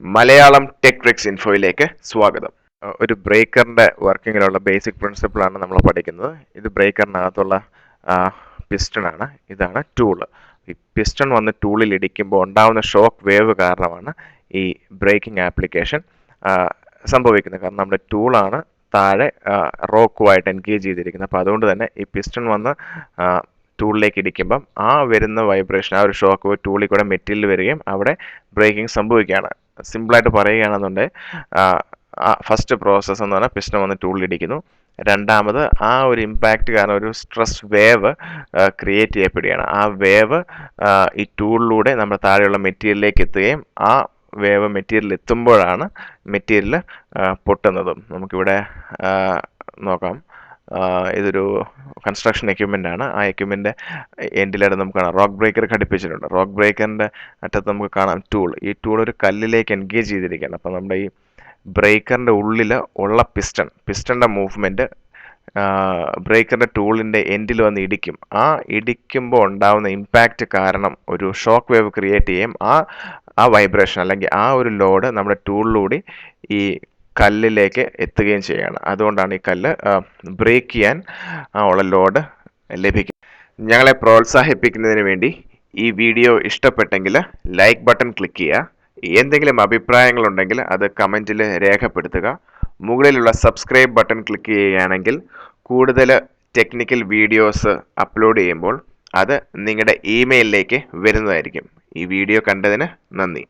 Malayalam tech tricks ഇൻഫോയിലേക്ക് സ്വാഗതം. ഒരു ബ്രേക്കറിന്റെ വർക്കിങ്ങിലുള്ള basic principle ആണ് നമ്മൾ പഠിക്കുന്നത്. ഇത് ബ്രേക്കറിനകത്തുള്ള പിസ്റ്റണാണ്. ഇതാണ് ടൂൾ. ഈ പിസ്റ്റൺ വന്ന് ടൂളിൽ ഇടിക്കുമ്പോൾ ഉണ്ടാവുന്ന ഷോക്ക് വേവ് കാരണമാണ് ഈ ബ്രേക്കിംഗ് ആപ്ലിക്കേഷൻ സംഭവിക്കുന്നത്. കാരണം നമ്മുടെ ടൂളാണ് താഴെ റോക്കുമായിട്ട് എൻഗേജ് ചെയ്തിരിക്കുന്നത്. അപ്പോൾ അതുകൊണ്ട് തന്നെ ഈ പിസ്റ്റൺ വന്ന് ടൂളിലേക്ക് ഇടിക്കുമ്പം ആ വരുന്ന വൈബ്രേഷൻ ആ ഒരു ഷോക്ക് ടൂളിൽ കൂടെ മെറ്റീരിയൽ വരികയും അവിടെ ബ്രേക്കിംഗ് സംഭവിക്കുകയാണ്. സിമ്പിളായിട്ട് പറയുകയാണെന്നുണ്ടെങ്കിൽ ഫസ്റ്റ് പ്രോസസ്സ് എന്ന് പറഞ്ഞാൽ പിസ്റ്റൺ വന്ന് ടൂളിൽ ഇടിക്കുന്നു രണ്ടാമത് ആ ഒരു ഇമ്പാക്റ്റ് കാരണം ഒരു സ്ട്രെസ് വേവ് ക്രിയേറ്റ് ചെയ്യപ്പെടുകയാണ്. ആ വേവ് ഈ ടൂളിലൂടെ നമ്മൾ താഴെയുള്ള മെറ്റീരിയലിലേക്ക് എത്തുകയും ആ വേവ് മെറ്റീരിയൽ എത്തുമ്പോഴാണ് മെറ്റീരിയൽ പൊട്ടുന്നതും. നമുക്കിവിടെ നോക്കാം. ഇതൊരു കൺസ്ട്രക്ഷൻ എക്യുപ്മെന്റ് ആണ്. ആ എക്യുപ്മെന്റ് എൻഡിലായിട്ട് നമുക്ക് കാണാം. റോക്ക് ബ്രേക്കർ ഘടിപ്പിച്ചിട്ടുണ്ട്. റോക്ക് ബ്രേക്കറിന്റെ അറ്റത്ത് നമുക്ക് കാണാം ടൂൾ ഈ ടൂൾ ഒരു കല്ലിലേക്ക് എൻഗേജ് ചെയ്തിരിക്കുകയാണ്. അപ്പോൾ നമ്മുടെ ഈ ബ്രേക്കറിന്റെ ഉള്ളിൽ ഉള്ള പിസ്റ്റൺ പിസ്റ്റണിന്റെ മൂവ്മെന്റ് ബ്രേക്കറിന്റെ ടൂളിന്റെ എൻഡിൽ വന്ന് ഇടിക്കും. ആ ഇടിക്കുമ്പോൾ ഉണ്ടാകുന്ന ഇമ്പാക്റ്റ് കാരണം ഒരു ഷോക്ക് വേവ് ക്രിയേറ്റ് ചെയ്യും. ആ ആ വൈബ്രേഷൻ അല്ലെങ്കിൽ ആ ഒരു ലോഡ് നമ്മുടെ ടൂളിലൂടെ ഈ കല്ലിലേക്ക് എത്തുകയും ചെയ്യുകയാണ്. അതുകൊണ്ടാണ് ഈ കല്ല് ബ്രേക്ക് ചെയ്യാൻ ഉള്ള ലോഡ് ലഭിക്കും ഞങ്ങളെ പ്രോത്സാഹിപ്പിക്കുന്നതിന് വേണ്ടി ഈ വീഡിയോ ഇഷ്ടപ്പെട്ടെങ്കിൽ ലൈക്ക് ബട്ടൺ ക്ലിക്ക് ചെയ്യുക. എന്തെങ്കിലും അഭിപ്രായങ്ങളുണ്ടെങ്കിൽ അത് കമന്റിൽ രേഖപ്പെടുത്തുക. മുകളിലുള്ള സബ്സ്ക്രൈബ് ബട്ടൺ ക്ലിക്ക് ചെയ്യുകയാണെങ്കിൽ കൂടുതൽ ടെക്നിക്കൽ വീഡിയോസ് അപ്ലോഡ് ചെയ്യുമ്പോൾ അത് നിങ്ങളുടെ ഇമെയിലിലേക്ക് വരുന്നതായിരിക്കും. ഈ വീഡിയോ കണ്ടതിന് നന്ദി.